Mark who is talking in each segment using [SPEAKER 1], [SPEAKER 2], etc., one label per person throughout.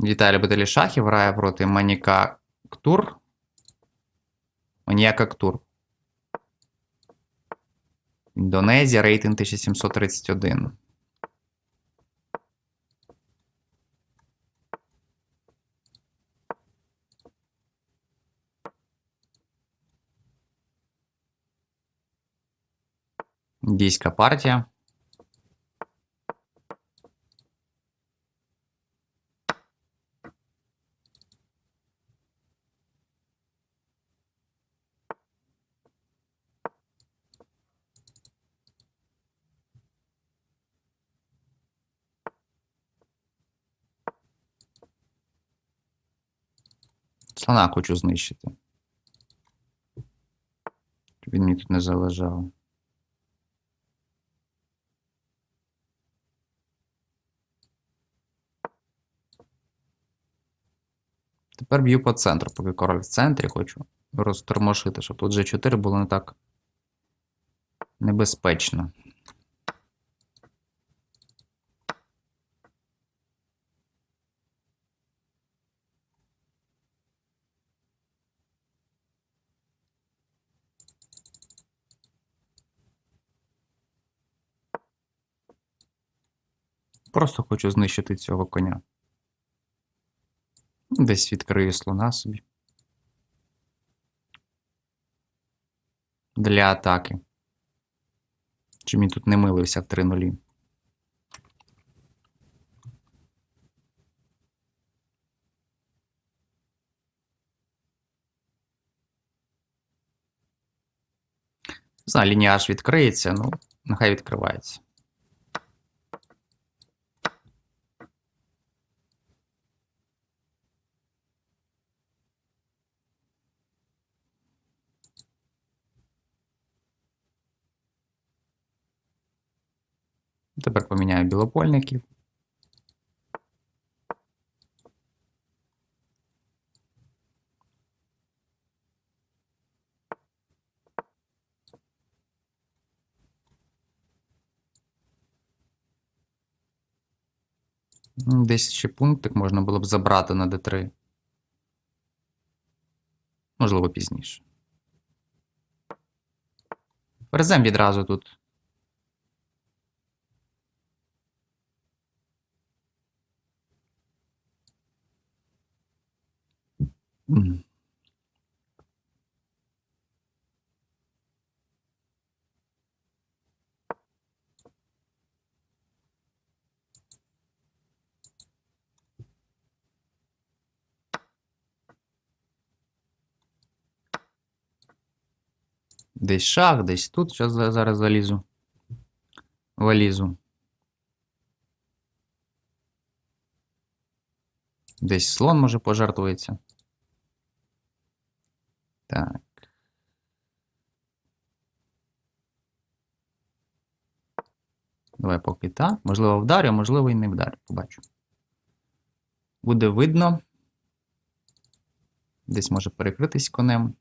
[SPEAKER 1] Віталій любителі шахів грає проти Маніка Ктур. Маніяка Ктур. Індонезія, рейтинг 1731. Індійська партія. Слона хочу знищити. Щоб він мені тут не заважав. Тепер б'ю по центру, поки король в центрі хочу розтормошити, щоб тут G4 було не так небезпечно. Просто хочу знищити цього коня. Десь відкрию слона собі. Для атаки. Чи він тут не милився в 3 нулі. Знаю, лінія аж відкриється, ну, нехай відкривається. Тепер поміняю білопольників. Десь ще пунктик можна було б забрати на d3. Можливо, пізніше. Ферзем відразу тут. Десь шах, десь тут. Зараз, зараз залізу. Валізу. Десь слон може пожертвується. Так. Давай поки так. Можливо, вдарю, можливо, і не вдарю. Побачу. Буде видно. Десь може перекритись конем.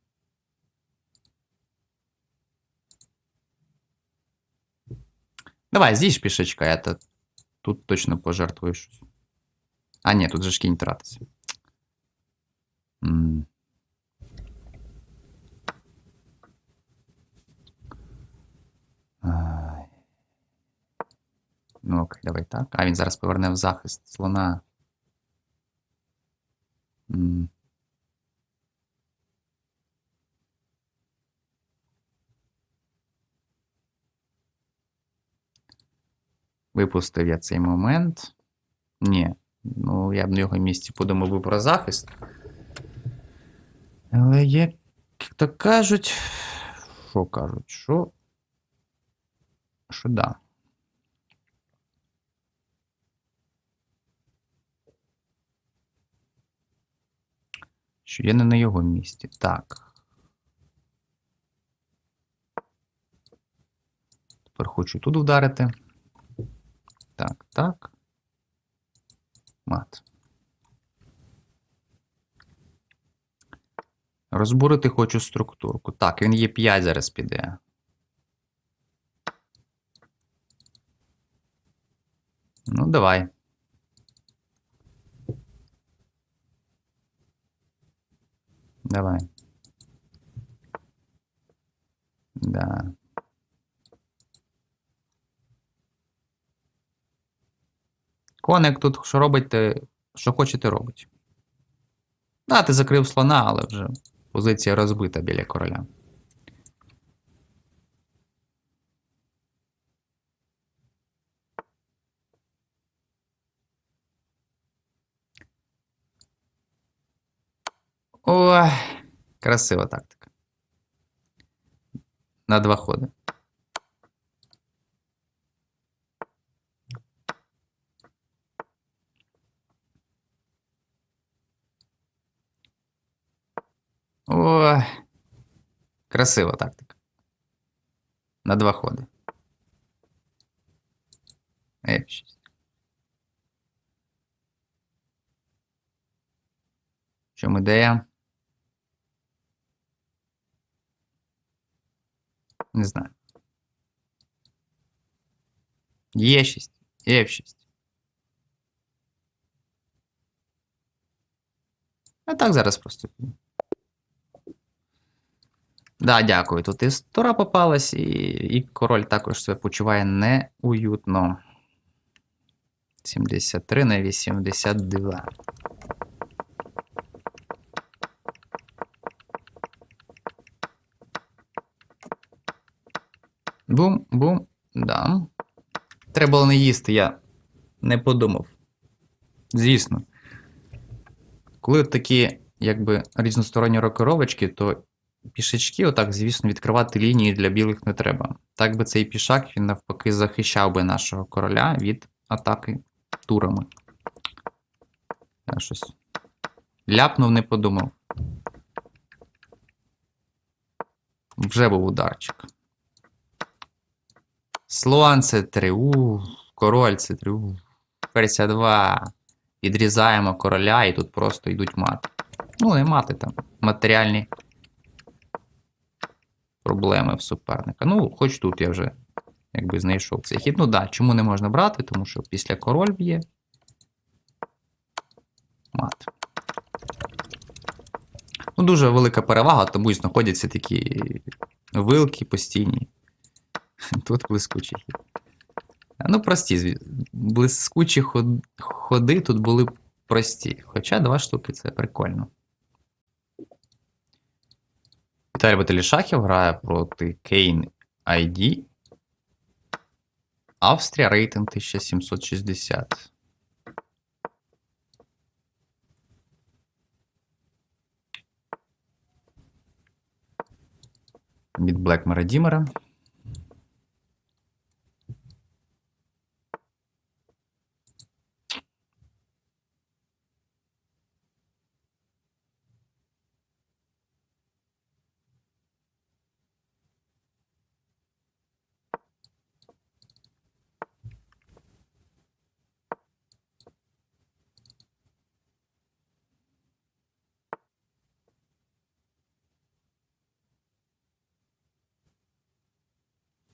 [SPEAKER 1] Давай, з'їж пішечка, я то тут точно пожертвую щось. А, ні, тут же ж кінь тратиться. Ну окей, давай так. А він зараз поверне в захист слона. Випустив я цей момент. Ні. Ну, я б на його місці подумав би про захист. Але як то кажуть. Що кажуть? Що? Що да. Що я не на його місці. Так. Тепер хочу тут вдарити. Так, так. Мат. Розбурити хочу структурку. Так, він є 5 зараз піде. Ну, давай. Давай. Да. Коник тут що робить, що хочете робить. Да, ти закрив слона, але вже позиція розбита біля короля. Ой, красива тактика. На два ходи. Ой, красива тактика. На два ходи. F6. В чому ідея? Не знаю. Е6, F6. А так зараз просто. Да, дякую. Тут і стора попалась, і, і король також себе почуває неуютно. 73 на 82. Бум, бум, да. Треба було не їсти, я не подумав. Звісно. Коли от такі, якби, різносторонні рокировочки, то пішачки, отак, звісно, відкривати лінії для білих не треба. Так би цей пішак, він навпаки захищав би нашого короля від атаки турами. Я щось ляпнув, не подумав. Вже був ударчик. Слон це 3. У, король це 3. У. Ферзь 2. Відрізаємо короля, і тут просто йдуть мати. Ну, не мати там. Матеріальні проблеми в суперника. Ну, хоч тут я вже якби знайшов цей хід. Ну да, чому не можна брати? Тому що після король б'є. Мат. Ну, дуже велика перевага, тому і знаходяться такі вилки постійні. Тут блискучий хід. Ну, прості, блискучі ходи тут були прості. Хоча два штуки це прикольно. Віталій Баталішахів грає проти Кейн ID. Австрія рейтинг 1760. Від Блекмера Дімера.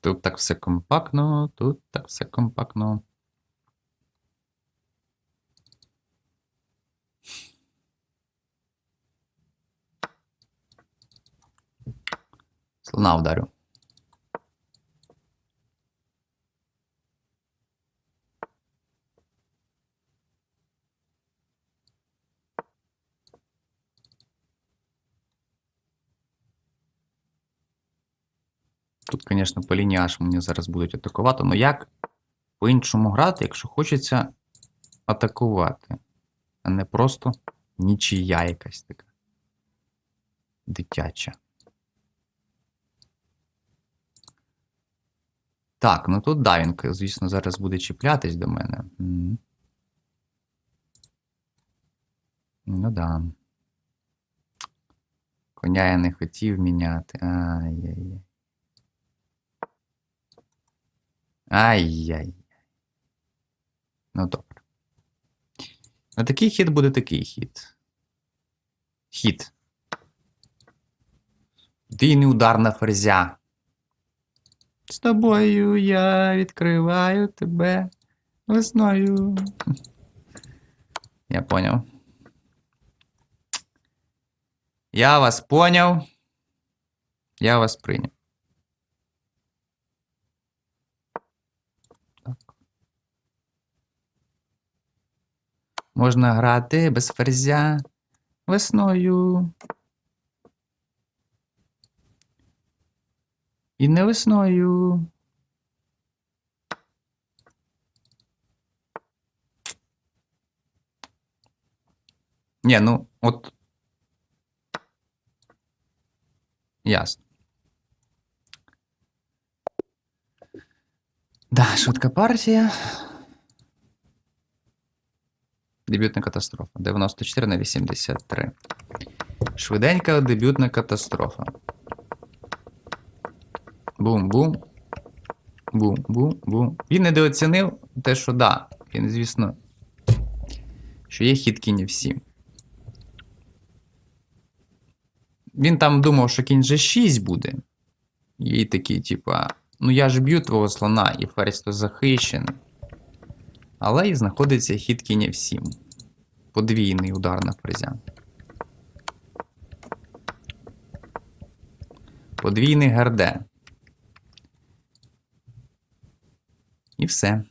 [SPEAKER 1] Тут так все компактно, тут так все компактно. Слона вдарю. Тут, звісно, по лінії аж мені зараз будуть атакувати. Ну як по-іншому грати, якщо хочеться атакувати, а не просто нічия якась така. Дитяча. Так, ну тут да, звісно, зараз буде чіплятись до мене. Ну да. Коня я не хотів міняти. Ай-яй-яй. Ай-яй. Ну добре. На такий хід буде такий хід. Хід. Дійний удар на ферзя. З тобою я відкриваю тебе весною. Я поняв. Я вас поняв. Я вас прийняв. Можна грати без ферзя весною. І не весною. Ні, ну, от. Ясно. Да, швидка партія. Дебютна катастрофа. 94 на 83. Швиденька дебютна катастрофа. Бум-бум. Бум-бум-бум. Він недооцінив те, що да. Він, звісно, що є хід кінь всі. Він там думав, що кінь G6 буде. І такий, типа, ну я ж б'ю твого слона, і ферзь захищений. Але і знаходиться хід кінь F7. Подвійний удар на ферзя. Подвійний герде. І все.